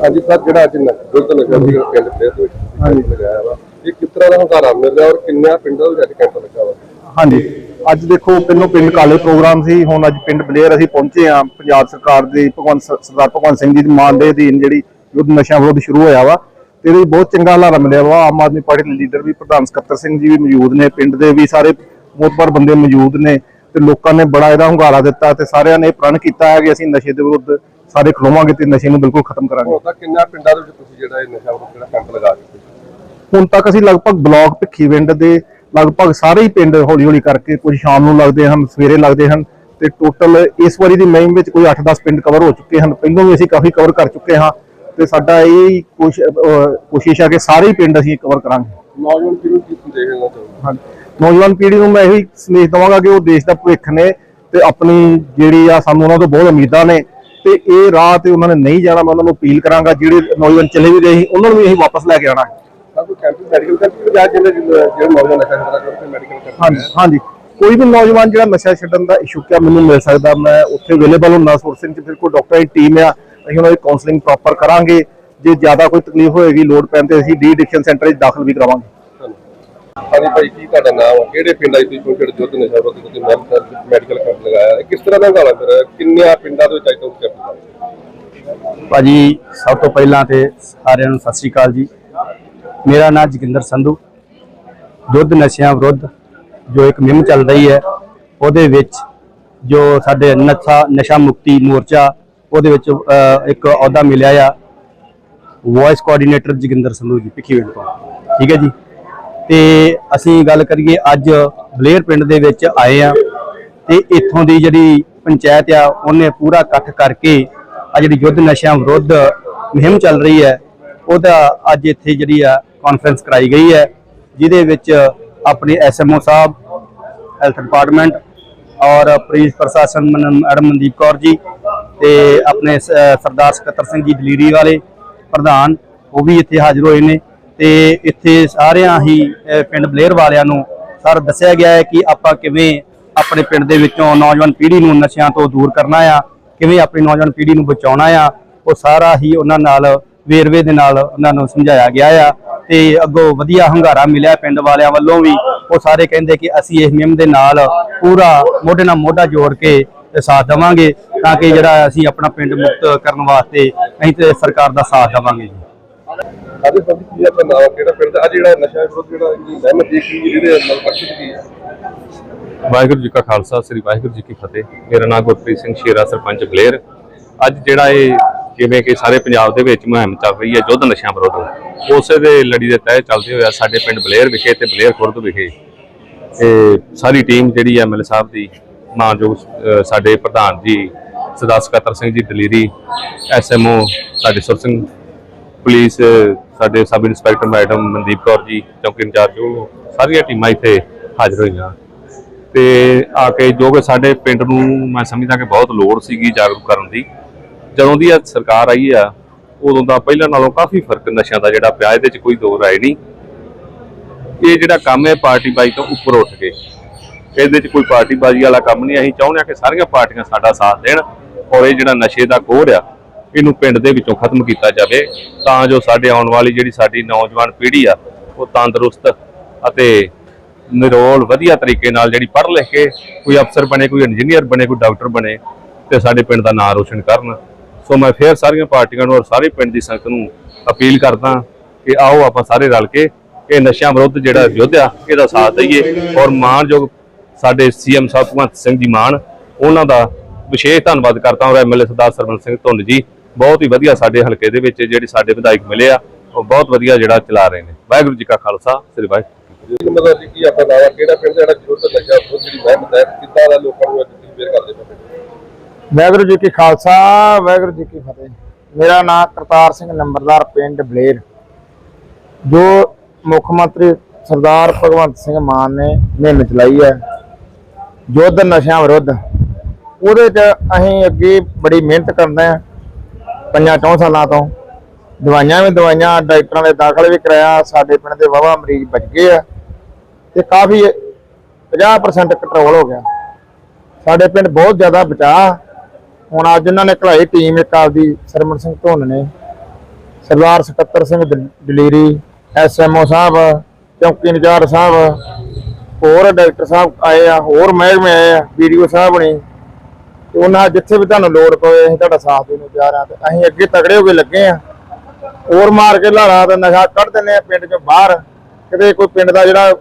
ਹਾਂਜੀ ਸਰ ਜਿਹੜਾ ਅੱਜ ਦੁੱਧ ਨਸ਼ਾ ਦੀ ਪਿੰਡ ਫੇਰ ਦੇ ਵਿੱਚ ਲਗਾਇਆ ਵਾ ਇਹ ਕਿਸ ਤਰ੍ਹਾਂ ਦਾ ਹੰਗਾਰਾ ਮਿਲ ਰਿਹਾ ਔਰ ਕਿੰਨਿਆਂ ਪਿੰਡਾਂ ਦੇ ਵਿੱਚ ਅੱਜ ਕੈਂਪ ਲੱਗਾ ਵਾ? ਹਾਂਜੀ ਅੱਜ ਦੇਖੋ ਪਹਿਲੋਂ ਪਿੰਡ ਕਾਲੇ ਪ੍ਰੋਗਰਾਮ ਸੀ ਹੁਣ ਅੱਜ ਪਿੰਡ ਬਲੇਰ ਅਸੀਂ ਪਹੁੰਚੇ ਆ ਪੰਜਾਬ ਸਰਕਾਰ ਦੇ ਭਗਵੰਤ ਸਰਦਾਰ ਭਗਵੰਤ ਸਿੰਘ ਜੀ ਦੀ ਮਾਨ ਦੇ ਅਧੀਨ ਜਿਹੜੀ ਯੁੱਧ ਨਸ਼ਾ ਵਿਰੋਧ ਸ਼ੁਰੂ ਹੋਇਆ ਵਾ ਤੇ ਵਿੱਚ ਬਹੁਤ ਚੰਗਾ ਹਲਾਰਾ ਮਿਲਿਆ ਵਾ ਆਮ ਆਦਮੀ ਪਾਰਟੀ ਦੇ ਲੀਡਰ ਵੀ ਪ੍ਰਧਾਨ ਸਕੱਤਰ ਸਿੰਘ ਜੀ ਵੀ ਮੌਜੂਦ ਨੇ ਪਿੰਡ ਦੇ ਵੀ ਸਾਰੇ ਮੋਤਬਰ ਬੰਦੇ ਮੌਜੂਦ ਨੇ ਤੇ ਲੋਕਾਂ ਨੇ ਬੜਾ ਇਹਦਾ ਹੁੰਗਾਰਾ ਦਿੱਤਾ ਤੇ ਸਾਰਿਆਂ ਨੇ ਪ੍ਰਣ ਕੀਤਾ ਹੈ ਕਿ ਅਸੀਂ ਨਸ਼ੇ ਦੇ ਵਿਰੁੱਧ ਸਾਰੇ ਖਲੋਵਾਂਗੇ ਤੇ ਨਸ਼ੇ ਨੂੰ ਬਿਲਕੁਲ ਖਤਮ ਕਰਾਂਗੇ। ਹੁਣ ਤੱਕ ਕਿੰਨਿਆਂ ਪਿੰਡਾਂ ਦੇ ਵਿੱਚ ਤੁਸੀਂ ਜਿਹੜਾ ਇਹ ਨਸ਼ਾ ਵਿਰੋਧੀ ਜਿਹੜਾ ਕੈਂਪ ਲਗਾ ਦਿੱਤੇ ਹੁਣ ਤੱਕ ਅਸੀਂ ਲਗਭਗ ਬਲਾਕ ਭਿੱਖੀਵਿੰਡ ਦੇ ਲਗਭਗ ਸਾਰੇ ਹੀ ਪਿੰਡ ਹੌਲੀ ਹੌਲੀ ਕਰਕੇ ਕੁਝ ਸ਼ਾਮ ਨੂੰ ਲੱਗਦੇ ਹਨ ਸਵੇਰੇ ਲੱਗਦੇ ਹਨ ਤੇ ਟੋਟਲ ਇਸ ਵਾਰੀ ਦੀ ਮੁਹਿੰਮ ਵਿੱਚ ਕੋਈ 8-10 ਪਿੰਡ ਕਵਰ ਹੋ ਚੁੱਕੇ ਹਨ। ਪਹਿਲਾਂ ਵੀ ਅਸੀਂ ਕਾਫੀ ਕਵਰ ਕਰ ਚੁੱਕੇ ਹਾਂ ਤੇ ਸਾਡਾ ਇਹ ਕੋਸ਼ਿਸ਼ ਹੈ ਕਿ ਸਾਰੇ ਹੀ ਪਿੰਡ ਅਸੀਂ ਕਵਰ ਕਰਾਂਗੇ। ਨੌਜਵਾਨ ਪੀੜ੍ਹੀ ਨੂੰ ਕੀ ਸੰਦੇਸ਼ ਦੇਣਾ ਚਾਹੁੰਦੇ ਹਾਂਜੀ। ਨੌਜਵਾਨ ਪੀੜ੍ਹੀ ਨੂੰ ਮੈਂ ਇਹੀ ਸੰਦੇਸ਼ ਦਵਾਂਗਾ ਕਿ ਉਹ ਦੇਸ਼ ਦਾ ਭਵਿੱਖ ਨੇ ਤੇ ਆਪਣੀ ਜਿਹੜੀ ਆ ਸਾਨੂੰ ਉਹਨਾਂ ਤੋਂ ਬਹੁਤ ਉਮੀਦਾਂ ਨੇ ਤੇ ਇਹ ਰਾਹ ਤੇ ਉਹਨਾਂ ਨੇ ਨਹੀਂ ਜਾਣਾ ਮੈਂ ਉਹਨਾਂ ਨੂੰ ਅਪੀਲ ਕਰਾਂਗਾ ਜਿਹੜੇ ਨੌਜਵਾਨ ਚਲੇ ਵੀ ਗਏ ਸੀ ਉਹਨਾਂ ਨੂੰ ਵੀ ਅਸੀਂ ਵਾਪਸ ਲੈ ਕੇ ਆਉਣਾ ਹੈ। ਹਾਂਜੀ ਹਾਂਜੀ। ਕੋਈ ਵੀ ਨੌਜਵਾਨ ਜਿਹੜਾ ਨਸ਼ਾ ਛੱਡਣ ਦਾ ਇਸ਼ੂਕ ਮੈਨੂੰ ਮਿਲ ਸਕਦਾ ਮੈਂ ਉੱਥੇ ਅਵੇਲੇਬਲ ਹੁੰਦਾ ਸੋਰਸਿੰਗ ਚ ਕੋਈ ਡਾਕਟਰ ਦੀ ਟੀਮ ਆ ਅਸੀਂ ਉਹਨਾਂ ਦੀ ਕਾਉਂਸਲਿੰਗ ਪ੍ਰੋਪਰ ਕਰਾਂਗੇ ਜੇ ਜ਼ਿਆਦਾ ਕੋਈ ਤਕਲੀਫ ਹੋਏਗੀ ਲੋਡ ਪੈਣ ਤੇ ਅਸੀਂ ਡੀ ਐਡਿਕਸ਼ਨ ਸੈਂਟਰ ਵਿੱਚ ਦਾਖਲ ਵੀ ਕਰਾਵਾਂਗੇ। ਹਾਂਜੀ ਭਾਈ, ਕੀ ਤੁਹਾਡਾ ਨਾਮ ਹੈ ਕਿਹੜੇ ਪਿੰਡਾਂ 'ਚ ਤੁਸੀਂ? ਪਹੁੰਚੇ ਜੁੱਧ ਨਸ਼ਾ ਵਿਰੋਧੀ ਤੁਸੀਂ ਮੈਡੀਕਲ ਕੈਂਪ ਲਗਾਇਆ? ਇਹ ਕਿਸ ਤਰ੍ਹਾਂ ਦਾ ਹੰਗਾਰਾ ਮਿਲ ਕਿੰਨਿਆਂ ਪਿੰਡਾਂ ਦੇ ਵਿੱਚ ਅੱਜ ਤੱਕ ਕੈਂਪ ਲਗਾਇਆ ਭਾਜੀ, ਸਭ ਤੋਂ ਪਹਿਲਾਂ ਤੇ ਸਾਰਿਆਂ ਨੂੰ ਸਤਿ ਸ੍ਰੀ ਅਕਾਲ ਜੀ। ਮੇਰਾ ਨਾਮ ਜੋਗਿੰਦਰ ਸੰਧੂ। ਯੁੱਧ ਨਸ਼ਿਆਂ ਵਿਰੁੱਧ ਜੋ ਇੱਕ ਮੁਹਿੰਮ ਚੱਲ ਰਹੀ ਹੈ, ਉਹਦੇ ਵਿੱਚ ਜੋ ਸਾਡੇ ਨਸ਼ਾ ਨਸ਼ਾ ਮੁਕਤੀ ਮੋਰਚਾ, ਉਹਦੇ ਵਿੱਚ ਇੱਕ ਅਹੁਦਾ ਮਿਲਿਆ ਆ। ਵੌਇਸ ਕੋਆਰਡੀਨੇਟਰ ਜੋਗਿੰਦਰ ਸੰਧੂ ਜੀ, ਭਿੱਖੀਵਿੰਡ ਤੋਂ। ਠੀਕ ਹੈ ਜੀ? ਤੇ ਅਸੀਂ ਗੱਲ ਕਰੀਏ ਅੱਜ ਬਲੇਰ ਪਿੰਡ ਦੇ ਵਿੱਚ ਆਏ ਆ ਤੇ ਇੱਥੋਂ ਦੀ ਜਿਹੜੀ ਪੰਚਾਇਤ ਆ, ਉਹਨੇ ਪੂਰਾ ਇਕੱਠ ਕਰਕੇ ਆ ਜਿਹੜੀ ਯੁੱਧ ਨਸ਼ਿਆਂ ਵਿਰੁੱਧ ਮੁਹਿੰਮ ਚੱਲ ਰਹੀ ਹੈ, ਉਹਦਾ ਅੱਜ ਇੱਥੇ ਜਿਹੜੀ ਆ ਕਾਨਫਰੰਸ ਕਰਾਈ ਗਈ ਹੈ, ਜਿਹਦੇ ਵਿੱਚ ਆਪਣੇ ਐਸਐਮਓ ਸਾਹਿਬ ਹੈਲਥ ਡਿਪਾਰਟਮੈਂਟ ਔਰ ਪੁਲਿਸ ਪ੍ਰਸ਼ਾਸਨ ਮਨ- ਮੈਡਮ ਮਨਦੀਪ ਕੌਰ ਜੀ ਤੇ ਆਪਣੇ ਸਰਦਾਰ ਸਕੱਤਰ ਸਿੰਘ ਜੀ ਦਲੀਰੀ ਵਾਲੇ ਪ੍ਰਧਾਨ, ਉਹ ਵੀ ਇੱਥੇ ਹਾਜ਼ਰ ਹੋਏ ਨੇ। ਤੇ ਇੱਥੇ ਸਾਰਿਆਂ ਹੀ ਪਿੰਡ ਬਲੇਰ ਵਾਲਿਆਂ ਨੂੰ ਸਰ ਦੱਸਿਆ ਗਿਆ ਹੈ ਕਿ ਆਪਾਂ ਕਿਵੇਂ ਆਪਣੇ ਪਿੰਡ ਦੇ ਵਿੱਚੋਂ ਨੌਜਵਾਨ ਪੀੜ੍ਹੀ ਨੂੰ ਨਸ਼ਿਆਂ ਤੋਂ ਦੂਰ ਕਰਨਾ ਆ, ਕਿਵੇਂ ਆਪਣੀ ਨੌਜਵਾਨ ਪੀੜ੍ਹੀ ਨੂੰ ਬਚਾਉਣਾ ਆ, ਉਹ ਸਾਰਾ ਹੀ ਉਹਨਾਂ ਨਾਲ, ਵੇਰਵੇ ਦੇ ਨਾਲ ਉਹਨਾਂ ਨੂੰ ਸਮਝਾਇਆ ਗਿਆ ਆ। ਤੇ ਅੱਗੋਂ ਵਧੀਆ ਹੰਗਾਰਾ ਮਿਲਿਆ ਪਿੰਡ ਵਾਲਿਆਂ ਵੱਲੋਂ ਵੀ, ਉਹ ਸਾਰੇ ਕਹਿੰਦੇ ਕਿ ਅਸੀਂ ਇਸ ਨਿਯਮ ਦੇ ਨਾਲ ਪੂਰਾ ਮੋਢੇ ਨਾਲ ਮੋਢਾ ਜੋੜ ਕੇ ਸਾਥ ਦੇਵਾਂਗੇ, ਤਾਂ ਕਿ ਜਿਹੜਾ ਅਸੀਂ ਆਪਣਾ ਪਿੰਡ ਮੁਕਤ ਕਰਨ ਵਾਸਤੇ ਅਸੀਂ ਤੇ ਸਰਕਾਰ ਦਾ ਸਾਥ ਦੇਵਾਂਗੇ ਜੀ। ਸਾਡੇ ਸੰਦੀ ਕੀ ਹੈ ਨਾਮ ਕਿਹੜਾ ਪਿੰਡ ਦਾ? ਜਿਹੜਾ ਨਸ਼ਾ ਵਿਰੋਧ ਜਿਹੜਾ ਮਹਿਮਤ ਦੇਖੀ ਜਿਹਦੇ ਨਾਲ ਮਕਸਦ ਕੀ ਹੈ? ਵਾਹਿਗੁਰੂ ਜੀ ਕਾ ਖਾਲਸਾ, ਸ੍ਰੀ ਵਾਹਿਗੁਰੂ ਜੀ ਕੀ ਫਤਿਹ। ਮੇਰਾ ਨਾਮ ਗੁਰਪ੍ਰੀਤ ਸਿੰਘ ਸ਼ੇਰਾ, ਸਰਪੰਚ ਬਲੇਰ ਅੱਜ ਜਿਹੜਾ ਇਹ ਜਿਵੇਂ ਕਿ ਸਾਰੇ ਪੰਜਾਬ ਦੇ ਵਿੱਚ ਮੁਹਿੰਮ ਚੱਲ ਰਹੀ ਹੈ, ਯੁੱਧ ਨਸ਼ਿਆਂ ਵਿਰੁੱਧ। ਉਸੇ ਦੇ ਲੜੀ ਦੇ ਤਹਿ ਚੱਲਦੇ ਹੋਇਆ ਸਾਡੇ ਪਿੰਡ ਬਲੇਰ ਵਿਖੇ ਤੇ ਬਲੇਰ ਖੁਰਦ ਵਿਖੇ, ਤੇ ਸਾਰੀ ਟੀਮ ਜਿਹੜੀ ਐਮਐਲ ਸਾਹਿਬ ਦੀ, ਮਾਨਯੋਗ ਸਾਡੇ ਪ੍ਰਧਾਨ ਜੀ, ਸਰਦਾਰ ਸਕੱਤਰ ਸਿੰਘ ਜੀ, ਦਲੀਰੀ ਐਸਐਮਓ ਸਾਡੇ ਸੁਰ ਸਿੰਘ ਪੁਲਿਸ, ਸਾਡੇ sub inspector madam Mandeep Kaur ji, ਚੌਕੀ ਇੰਚਾਰਜ, ਉਹ ਸਾਰੀਆਂ ਟੀਮਾਂ ਇੱਥੇ ਹਾਜ਼ਰ ਹੋਈਆਂ। ਤੇ ਆ ਕੇ ਜੋ ਕਿ ਸਾਡੇ ਪਿੰਡ ਨੂੰ ਮੈਂ ਸਮਝਦਾ ਕਿ ਬਹੁਤ ਲੋੜ ਸੀਗੀ ਜਾਗਰੂਕ ਕਰਨ ਦੀ। ਜਦੋਂ ਦੀ ਇਹ ਸਰਕਾਰ ਆਈ ਆ, ਉਦੋਂ ਦਾ ਪਹਿਲਾਂ ਨਾਲੋਂ ਕਾਫੀ ਫ਼ਰਕ ਨਸ਼ਿਆਂ ਦਾ ਜਿਹੜਾ ਪਿਆ, ਇਹਦੇ 'ਚ ਕੋਈ ਦੋ ਰਾਏ ਨਹੀਂ। ਇਹ ਜਿਹੜਾ ਕੰਮ ਹੈ ਪਾਰਟੀ ਬਾਜੀ ਤੋਂ ਉੱਪਰ ਉੱਠ ਕੇ। ਇਹਦੇ 'ਚ ਕੋਈ ਪਾਰਟੀ ਬਾਜੀ ਵਾਲਾ ਕੰਮ ਨਹੀਂ, ਅਸੀਂ ਚਾਹੁੰਦੇ ਹਾਂ ਕਿ ਸਾਰੀਆਂ ਪਾਰਟੀਆਂ ਸਾਡਾ ਸਾਥ ਦੇਣ ਔਰ ਇਹ ਜਿਹੜਾ ਨਸ਼ੇ ਦਾ ਕੋੜ ਆ ਇਹਨੂੰ ਪਿੰਡ ਦੇ ਵਿੱਚੋਂ ਖਤਮ ਕੀਤਾ ਜਾਵੇ, ਤਾਂ ਜੋ ਸਾਡੇ ਆਉਣ ਵਾਲੀ ਜਿਹੜੀ ਸਾਡੀ ਨੌਜਵਾਨ ਪੀੜ੍ਹੀ ਆ, ਉਹ ਤੰਦਰੁਸਤ ਅਤੇ ਨਿਰੋਲ, ਵਧੀਆ ਤਰੀਕੇ ਨਾਲ ਜਿਹੜੀ ਪੜ੍ਹ ਲਿਖ ਕੇ ਕੋਈ ਅਫਸਰ ਬਣੇ, ਕੋਈ ਇੰਜੀਨੀਅਰ ਬਣੇ, ਕੋਈ ਡਾਕਟਰ ਬਣੇ, ਤੇ ਸਾਡੇ ਪਿੰਡ ਦਾ ਨਾਮ ਰੋਸ਼ਨ ਕਰਨ। ਸੋ ਮੈਂ ਫੇਰ ਸਾਰੀਆਂ ਪਾਰਟੀਆਂ ਨੂੰ ਔਰ ਸਾਰੇ ਪਿੰਡ ਦੀ ਸੰਗਤ ਨੂੰ ਅਪੀਲ ਕਰਦਾ ਕਿ ਆਓ ਆਪਾਂ ਸਾਰੇ ਰਲ ਕੇ ਇਹ ਨਸ਼ਿਆਂ ਵਿਰੁੱਧ ਜਿਹੜਾ ਯੁੱਧ ਆ, ਇਹਦਾ ਸਾਥ ਦਈਏ ਔਰ ਮਾਣਯੋਗ ਸਾਡੇ ਸੀਐਮ ਸਾਹਿਬ ਭਗਵੰਤ ਸਿੰਘ ਜੀ ਮਾਨ ਉਹਨਾਂ ਦਾ ਵਿਸ਼ੇਸ਼ ਧੰਨਵਾਦ ਕਰਦਾ ਹਾਂ ਐਮਐਲਏ ਸਰਦਾਰ ਸਰਵਨ ਸਿੰਘ ਧੁੰਨ ਜੀ ਬਹੁਤ ਹੀ ਵਧੀਆ ਸਾਡੇ ਹਲਕੇ ਦੇ ਵਿੱਚ ਜਿਹੜੇ ਸਾਡੇ ਵਿਧਾਇਕ ਮਿਲੇ ਆ ਉਹ ਬਹੁਤ ਵਧੀਆ ਜਿਹੜਾ ਚਲਾ ਰਹੇ ਨੇ। ਵਾਹਿਗੁਰੂ ਜੀ ਕਾ ਖਾਲਸਾ ਸ੍ਰੀ ਵਾਹਿਗੁਰੂ ਜੀ ਮਤਲਬ ਜੀ ਕੀ ਨਾਮ ਹੈ ਕਿਹੜਾ ਪਿੰਡ ਜਿਹੜਾ ਜੁੱਧ ਨਸ਼ਾ ਵਿਰੋਧ ਜਿਹੜੀ ਮਹਿਮਤ ਹੈ ਕਿੱਦਾਂ ਦਾ ਲੋਕਾਂ ਨੂੰ ਅੱਜ ਤੁਸੀਂ ਵੇਰ ਕਰਦੇ ਪਏ ਵਾਹਿਗੁਰੂ ਜੀ ਕੀ ਖਾਲਸਾ ਵਾਹਿਗੁਰੂ ਜੀ ਕੀ ਫਤਿਹ। ਮੇਰਾ ਨਾਮ ਕਰਤਾਰ ਸਿੰਘ ਨੰਬਰਦਾਰ ਪਿੰਡ ਬਲੇਰ। ਜੋ ਮੁੱਖ ਮੰਤਰੀ ਸਰਦਾਰ ਭਗਵੰਤ ਸਿੰਘ ਮਾਨ ਨੇ ਮੁਹਿੰਮ ਚਲਾਈ ਹੈ ਯੁੱਧ ਨਸ਼ਿਆਂ ਵਿਰੁੱਧ ਉਹਦੇ 'ਚ ਅਸੀਂ ਅੱਗੇ ਬੜੀ ਮਿਹਨਤ ਕਰਦੇ ਹਾਂ। ਪੰਜਾਂ ਚੌਂ ਸਾਲਾਂ ਤੋਂ। ਦਵਾਈਆਂ ਵੀ ਦਵਾਈਆਂ, ਡਾਕਟਰਾਂ ਦੇ ਦਾਖਲ ਵੀ ਕਰਾਇਆ, ਸਾਡੇ ਪਿੰਡ ਦੇ ਵਾਵਾ ਮਰੀਜ਼ ਬਚ ਗਏ ਆ ਤੇ ਕਾਫੀ 50% ਕੰਟਰੋਲ ਹੋ ਗਿਆ। ਸਾਡੇ ਪਿੰਡ ਬਹੁਤ ਜ਼ਿਆਦਾ ਬਚਾ ਹੁਣ ਅੱਜ ਉਹਨਾਂ ਨੇ ਘਲਾਈ ਟੀਮ ਇੱਕ ਆਪਦੀ, ਸਰਮਨ ਸਿੰਘ ਧੋਨ ਨੇ। ਸਰਦਾਰ ਸਕੱਤਰ ਸਿੰਘ ਦ- ਦਲੇਰੀ ਐਸਐਮਓ ਸਾਹਿਬ, ਚੌਕੀ ਇੰਚਾਰਜ ਸਾਹਿਬ, ਹੋਰ ਡਾਕਟਰ ਸਾਹਿਬ ਆਏ ਆ, ਹੋਰ ਮਹਿਕਮੇ ਆਏ ਆ ਵੀਡੀਓ ਸਾਹਿਬ ਨੇ। ਤੇ ਉਹਨਾਂ ਜਿੱਥੇ ਵੀ ਤੁਹਾਨੂੰ ਲੋੜ ਪਵੇ ਅਸੀਂ ਤੁਹਾਡਾ ਸਾਥ ਦੇਣ ਨੂੰ ਤਿਆਰ ਆ ਤੇ ਅਸੀਂ ਅੱਗੇ ਤਗੜੇ ਹੋ ਕੇ ਲੱਗੇ ਆ। ਹੋਰ ਮਾਰ ਕੇ ਲਾਰਾ ਤੇ ਨਸ਼ਾ ਕੱਢ ਦਿੰਦੇ ਆ ਪਿੰਡ ਚੋਂ ਬਾਹਰ। ਕਿਤੇ ਕੋਈ ਪਿੰਡ ਦਾ ਜਿਹੜਾ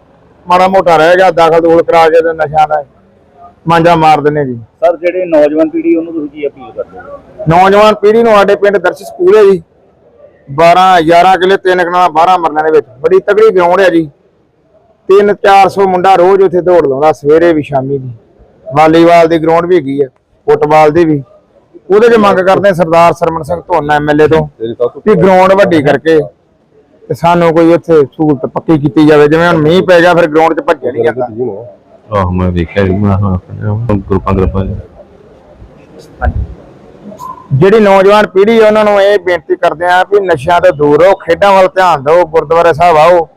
ਮਾੜਾ ਮੋਟਾ ਰਹਿ ਗਿਆ ਦਾਖਲ ਦੂਲ ਕਰਾ ਕੇ ਤੇ ਨਸ਼ਾ ਦਾ ਮਾਂਜਾ ਮਾਰ ਦਿੰਦੇ ਜੀ। ਸਰ ਜਿਹੜੇ ਨੌਜਵਾਨ ਪੀੜ੍ਹੀ ਉਹਨੂੰ ਤੁਸੀਂ ਕੀ ਅਪੀਲ ਕਰਦੇ ਹੋ? ਨੌਜਵਾਨ ਪੀੜ੍ਹੀ ਨੂੰ ਸਾਡੇ ਪਿੰਡ ਦਰਸ਼ ਸਕੂਲ ਹੈ ਜੀ। 12 11 ਕਿਲੇ ਤਿੰਨ ਕਨਾਲਾਂ 12 ਮਰਲਿਆਂ ਦੇ ਵਿੱਚ। ਬੜੀ ਤਗੜੀ ਗਰਾਊਂਡ ਹੈ ਜੀ। 3 400 ਮੁੰਡਾ ਰੋਜ਼ ਉੱਥੇ ਦੌੜ ਲਾਉਂਦਾ ਸਵੇਰੇ ਵੀ ਸ਼ਾਮੀ ਵੀ। ਵਾਲੀਬਾਲ ਦੀ ਗਰਾਊਂਡ ਵੀ ਹੈਗੀ ਹੈ ਫੁੱਟਬਾਲ ਦੀ ਵੀ। ਉਹਦੇ 'ਚ ਮੰਗ ਕਰਦੇ ਸਰਦਾਰ ਸਰਮਨ ਸਿੰਘ ਧੋਨਾ ਐਮਐਲਏ ਤੋਂ ਵੀ ਗਰਾਊਂਡ ਵੱਡੀ ਕਰਕੇ ਤੇ ਸਾਨੂੰ ਕੋਈ ਉੱਥੇ ਸਹੂਲਤ ਪੱਕੀ ਕੀਤੀ ਜਾਵੇ। ਜਿਵੇਂ ਹੁਣ ਮੀਂਹ ਪੈ ਗਿਆ ਫਿਰ ਗਰਾਊਂਡ 'ਚ ਭੱਜਿਆ ਨਹੀਂ ਜਾਂਦਾ। ਆਹ ਮੈਂ ਵੇਖਿਆ ਜੀ ਮੈਂ ਹਾਂ ਗਰੁੱਪਾਂ ਗਰੁੱਪਾਂ ਜਿਹੜੀ ਨੌਜਵਾਨ ਪੀੜ੍ਹੀ ਹੈ ਉਹਨਾਂ ਨੂੰ ਇਹ ਬੇਨਤੀ ਕਰਦੇ ਆ ਵੀ ਨਸ਼ਿਆਂ ਤੋਂ ਦੂਰ ਰਹੋ ਖੇਡਾਂ ਵੱਲ ਧਿਆਨ ਦਿਓ ਗੁਰਦੁਆਰੇ ਸਾਹਿਬ ਆਓ।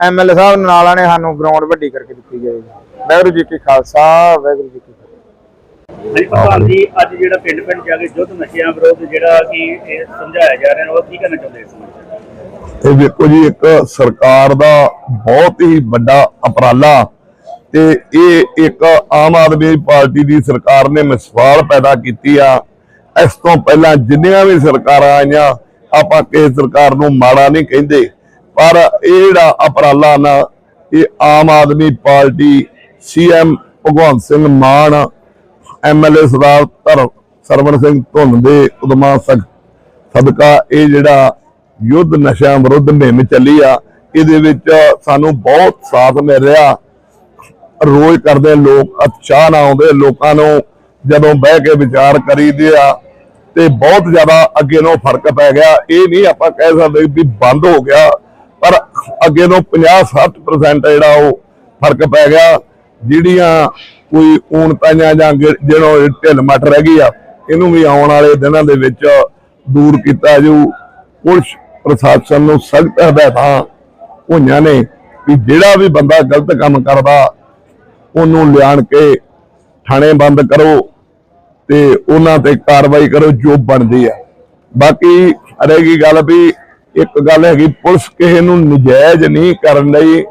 ਐਮਐਲਏ ਸਾਹਿਬ ਨਾਲਾਂ ਨੇ ਸਾਨੂੰ ਗਰਾਊਂਡ ਵੱਡੀ ਕਰਕੇ ਦਿੱਤੀ ਜਾਏਗੀ ਵਾਹਿਗੁਰੂ ਜੀ ਕੀ ਖਾਲਸਾ ਵਾਹਿਗੁਰੂ ਜੀ ਕੀ ਹਾਂਜੀ ਪ੍ਰਧਾਨ ਜੀ ਅੱਜ ਜਿਹੜਾ ਪਿੰਡ ਪਿੰਡ ਜਾ ਕੇ ਯੁੱਧ ਨਸ਼ਿਆਂ ਵਿਰੁੱਧ ਜਿਹੜਾ ਕਿ ਇਹ ਸਮਝਾਇਆ ਜਾ ਰਿਹਾ ਉਹ ਕੀ ਕਰਨਾ ਚਾਹੁੰਦੇ ਇਸ ਇਹ ਵੇਖੋ ਜੀ ਇੱਕ ਸਰਕਾਰ ਦਾ ਬਹੁਤ ਹੀ ਵੱਡਾ ਉਪਰਾਲਾ ਤੇ ਇਹ ਇੱਕ ਆਮ ਆਦਮੀ ਪਾਰਟੀ ਦੀ ਸਰਕਾਰ ਨੇ ਮਿਸਵਾਲ ਪੈਦਾ ਕੀਤੀ ਆ। ਇਸ ਤੋਂ ਪਹਿਲਾਂ ਜਿੰਨੀਆਂ ਵੀ ਸਰਕਾਰਾਂ ਆਈਆਂ ਆਪਾਂ ਕਿਸੇ ਸਰਕਾਰ ਨੂੰ ਮਾੜਾ ਨਹੀਂ ਕਹਿੰਦੇ। ਪਰ ਇਹ ਜਿਹੜਾ ਉਪਰਾਲਾ ਨਾ ਇਹ Aam Aadmi party CM Bhagwant Singh Mann MLA Sardar ਧਰ ਸਰਵਣ ਸਿੰਘ ਧੁੰਨ ਦੇ ਉਦਮਾਂ ਸਕ ਸਦਕਾ ਇਹ ਜਿਹੜਾ ਯੁੱਧ ਨਸ਼ਿਆਂ ਵਿਰੁੱਧ ਮੁਹਿੰਮ ਚੱਲੀ ਆ, ਇਹਦੇ ਵਿੱਚ ਸਾਨੂੰ ਬਹੁਤ ਸਾਥ ਮਿਲ ਰਿਹਾ। ਰੋਜ਼ ਕਰਦੇ ਲੋਕ, ਉਤਸ਼ਾਹ ਨਾਲ ਆਉਂਦੇ ਲੋਕਾਂ ਨੂੰ, ਜਦੋਂ ਬਹਿ ਕੇ ਵਿਚਾਰ ਕਰੀਦੇ ਆ, ਤੇ ਬਹੁਤ ਜ਼ਿਆਦਾ ਅੱਗੇ ਨੂੰ ਫ਼ਰਕ ਪੈ ਗਿਆ। ਇਹ ਨਹੀਂ ਆਪਾਂ ਕਹਿ ਸਕਦੇ ਵੀ ਬੰਦ ਹੋ ਗਿਆ, ਪਰ ਅੱਗੇ ਨੂੰ 50-60% ਜਿਹੜਾ ਉਹ ਫ਼ਰਕ ਪੈ ਗਿਆ। ਜਿਹੜੀਆਂ ਕੋਈ ਊਣਤਾਈਆਂ ਜਾਂ ਜਿਹੜੋ ਢਿੱਲ ਮੱਠ ਰਹਿ ਗਈ ਆ, ਇਹਨੂੰ ਵੀ ਆਉਣ ਵਾਲੇ ਦਿਨਾਂ ਦੇ ਵਿੱਚ ਦੂਰ ਕੀਤਾ ਜਾਊ। ਪੁਲਿਸ ਪ੍ਰਸ਼ਾਸਨ ਨੂੰ ਸਖਤ ਹਦਾਇਤਾਂ ਹੋਈਆਂ ਨੇ ਵੀ ਜਿਹੜਾ ਵੀ ਬੰਦਾ ਗਲਤ ਕੰਮ ਕਰਦਾ, ਉਹਨੂੰ ਲਿਆਣ ਕੇ ਥਾਣੇ ਬੰਦ ਕਰੋ ਤੇ ਉਹਨਾਂ ਤੇ ਕਾਰਵਾਈ ਕਰੋ ਜੋ ਬਣਦੀ ਆ। ਬਾਕੀ ਰਹੇਗੀ ਗੱਲ ਵੀ, ਇੱਕ ਗੱਲ ਹੈਗੀ, ਪੁਲਿਸ ਕਿਸੇ ਨੂੰ ਨਜਾਇਜ਼ ਨਹੀਂ ਕਰਨ ਲਈ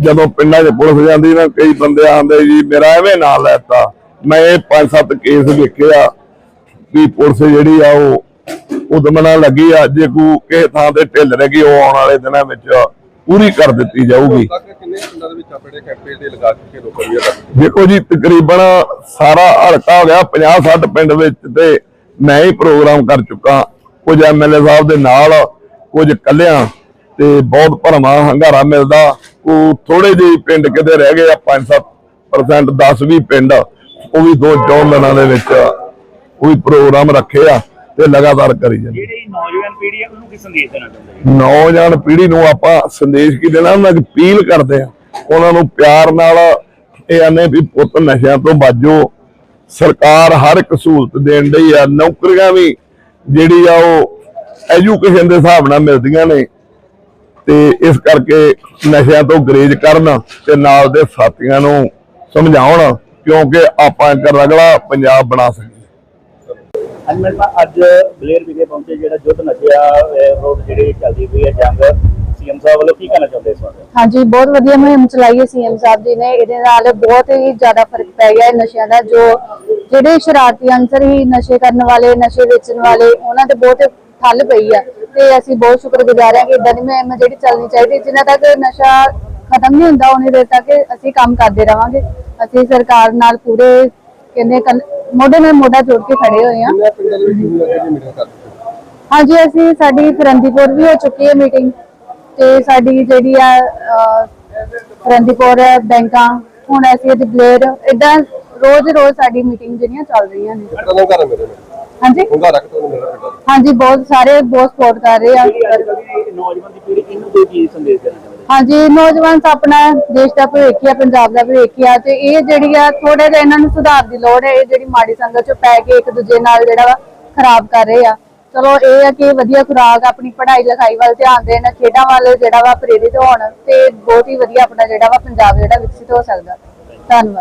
ਜਦੋਂ ਪਿੰਡਾਂ 'ਚ ਪੁਲਿਸ ਜਾਂਦੀ ਨਾ ਕਈ ਬੰਦੇ ਆਂਦੇ ਜੀ ਮੇਰਾ ਐਵੇਂ ਨਾਂ ਲੈਤਾ। ਮੈਂ ਇਹ ਪੰਜ ਸੱਤ ਕੇਸ ਵੇਖਿਆ ਵੀ ਪੁਲਿਸ ਜਿਹੜੀ ਆ ਉਹ ਉਦਮਣਾ ਲੱਗੀ ਆ। ਜੇ ਕੋ ਕਿਸੇ ਥਾਂ ਤੇ ਢਿੱਲ ਰਹਿ ਗਈ ਉਹ ਆਉਣ ਵਾਲੇ ਦਿਨਾਂ ਵਿੱਚ ਪੂਰੀ ਕਰ ਦਿੱਤੀ ਜਾਊਗੀ। ਦੇਖੋ ਜੀ ਤਕਰੀਬਨ ਸਾਰਾ ਹਲਕਾ ਹੋ ਗਿਆ 50 60 ਪਿੰਡ ਵਿੱਚ ਤੇ ਮੈਂ ਹੀ ਪ੍ਰੋਗਰਾਮ ਕਰ ਚੁੱਕਾ। ਕੁਝ ਐਮਐਲਏ ਸਾਹਿਬ ਦੇ ਨਾਲ ਕੁਝ ਕੱਲਿਆਂ ਤੇ ਬਹੁਤ ਭਰਮਾ ਹੰਗਾਰਾ ਮਿਲਦਾ। ਉਹ ਥੋੜੇ ਜਿਹੇ ਪਿੰਡ ਕਿਤੇ ਰਹਿ ਗਏ ਆ 5-7% 10-20 ਪਿੰਡ ਉਹ ਵੀ ਦੋ ਚੌਂ ਦਿਨਾਂ ਦੇ ਵਿੱਚ ਵੀ ਪ੍ਰੋਗਰਾਮ ਰੱਖੇ ਆ ਤੇ ਲਗਾਤਾਰ ਕਰੀ ਜਾਂਦੇ। ਜਿਹੜੀ ਨੌਜਵਾਨ ਪੀੜ੍ਹੀ ਹੈ ਉਹਨੂੰ ਕੀ ਸੰਦੇਸ਼ ਦੇਣਾ ਚਾਹੁੰਦੇ ਨੌਜਵਾਨ ਪੀੜ੍ਹੀ ਨੂੰ ਆਪਾਂ ਸੰਦੇਸ਼ ਕੀ ਦੇਣਾ? ਉਹਨਾਂ ਨੂੰ ਅਪੀਲ ਕਰਦੇ ਆ। ਉਹਨਾਂ ਨੂੰ ਪਿਆਰ ਨਾਲ ਇਹ ਆਨੇ ਵੀ ਪੁੱਤ ਨਸ਼ਿਆਂ ਤੋਂ ਬਾਜੋ। ਸਰਕਾਰ ਹਰ ਇੱਕ ਸਹੂਲਤ ਦੇਣ ਡਈ ਆ। ਨੌਕਰੀਆਂ ਵੀ ਜਿਹੜੀ ਆ ਉਹ ਐਜੂਕੇਸ਼ਨ ਦੇ ਹਿਸਾਬ ਨਾਲ ਮਿਲਦੀਆਂ ਨੇ। ਤੇ ਇਸ ਕਰਕੇ ਨਸ਼ਿਆਂ ਤੋਂ ਗਰੇਜ ਕਰਨ ਤੇ ਨਾਲ ਦੇ ਸਾਥੀਆਂ ਨੂੰ ਸਮਝਾਉਣ ਕਿਉਂਕਿ ਆਪਾਂ ਇੱਕ ਰਗੜਾ ਪੰਜਾਬ ਬਣਾ ਸਕੀਏ। ਅੱਜ ਮੈਂ ਅੱਜ ਬਲੇਰ ਵਿਖੇ ਪਹੁੰਚੇ ਜਿਹੜਾ ਯੁੱਧ ਨਸ਼ਿਆਂ ਵਿਰੁੱਧ ਜਿਹੜੀ ਚੱਲਦੀ ਪਈ ਹੈ ਜੰਗ ਸੀਐਮ ਸਾਹਿਬ ਵੱਲੋਂ ਕੀ ਕਹਿਣਾ ਚਾਹੁੰਦੇ ਇਸ ਬਾਰੇ? ਹਾਂਜੀ ਬਹੁਤ ਵਧੀਆ ਮੁਹਿੰਮ ਚਲਾਈ ਹੈ ਸੀਐਮ ਸਾਹਿਬ ਜੀ ਨੇ। ਇਹਦੇ ਨਾਲ ਬਹੁਤ ਹੀ ਜ਼ਿਆਦਾ ਫ਼ਰਕ ਪੈ ਗਿਆ ਹੈ ਨਸ਼ਿਆਂ ਦਾ ਜੋ ਜਿਹੜੇ ਸ਼ਰਾਰਤੀ ਅੰਸਰ ਹੀ ਨਸ਼ੇ ਕਰਨ ਵਾਲੇ ਨਸ਼ੇ ਵੇਚਣ ਵਾਲੇ ਉਹਨਾਂ ਤੇ ਬਹੁਤ ਠੱਲ ਪਈ ਆ ਤੇ ਅਸੀਂ ਬਹੁਤ ਸ਼ੁਕਰਗੁਜ਼ਾਰ ਹਾਂ ਕਿ ਇਦਾਂ ਦੀ ਮੁਹਿੰਮ ਜਿਹੜੀ ਚੱਲਣੀ ਚਾਹੀਦੀ ਜਿੰਨਾ ਤੱਕ ਨਸ਼ਾ ਖਤਮ ਨਹੀਂ ਹੁੰਦਾ ਉਨੀ ਦੇਰ ਤੱਕ ਅਸੀਂ ਕੰਮ ਕਰਦੇ ਰਵਾਂਗੇ ਅਸੀਂ ਸਰਕਾਰ ਨਾਲ ਪੂਰੇ ਕਹਿੰਦੇ ਮੋਢੇ ਨਾਲ ਮੋਢਾ ਜੋੜ ਕੇ ਖੜੇ ਹੋਏ ਹਾਂ। ਹਾਂਜੀ ਅਸੀਂ ਸਾਡੀ ਫਰੰਦੀਪੁਰ ਵੀ ਹੋ ਚੁੱਕੀ ਹੈ ਮੀਟਿੰਗ ਤੇ ਸਾਡੀ ਜਿਹੜੀ ਆ ਫਰੰਦੀਪੁਰ ਬੈਂਕਾਂ ਹੁਣ ਅਸੀਂ ਅੱਜ ਬਲੇਰ ਇਦਾਂ ਰੋਜ਼-ਰੋਜ਼ ਸਾਡੀ ਮੀਟਿੰਗ ਜਿਹੜੀਆਂ ਚੱਲ ਰਹੀਆਂ ਨੇ। ਹਾਂਜੀ? ਹੰਗਾਰਾ ਕਿਤੋਂ ਮਿਲ ਰਿਹਾ ਪਿੰਡਾਂ? ਹਾਂਜੀ ਬਹੁਤ ਸਾਰੇ ਬਹੁਤ ਸਪੋਰਟ ਕਰ ਰਹੇ ਆ। ਨੌਜਵਾਨ ਦੀ ਪੀੜ੍ਹੀ ਇਹਨੂੰ ਕੋਈ ਕੀ ਸੰਦੇਸ਼ ਦੇਣਾ ਚਾਹੁੰਦੇ? ਹਾਂਜੀ ਨੌਜਵਾਨ ਤਾਂ ਆਪਣਾ ਦੇਸ਼ ਦਾ ਭਵਿੱਖ ਆ ਪੰਜਾਬ ਦਾ ਭਵਿੱਖ ਆ ਤੇ ਇਹ ਜਿਹੜੀ ਆ ਥੋੜਾ ਜਿਹਾ ਇਹਨਾਂ ਨੂੰ ਸੁਧਾਰ ਦੀ ਲੋੜ ਹੈ ਇਹ ਜਿਹੜੀ ਮਾੜੀ ਸੰਗਤ ਚ ਪੈ ਕੇ ਇੱਕ ਦੂਜੇ ਨਾਲ ਜਿਹੜਾ ਵਾ ਖਰਾਬ ਕਰ ਰਹੇ ਆ। ਚਲੋ ਇਹ ਆ ਕਿ ਵਧੀਆ ਖੁਰਾਕ ਆਪਣੀ ਪੜ੍ਹਾਈ ਲਿਖਾਈ ਵੱਲ ਧਿਆਨ ਦੇਣ ਖੇਡਾਂ ਵੱਲ ਜਿਹੜਾ ਵਾ ਪ੍ਰੇਰਿਤ ਹੋਣ ਤੇ ਬਹੁਤ ਹੀ ਵਧੀਆ ਆਪਣਾ ਜਿਹੜਾ ਵਾ ਪੰਜਾਬ ਜਿਹੜਾ ਵਿਕਸਿਤ ਹੋ ਸਕਦਾ। ਧੰਨਵਾਦ।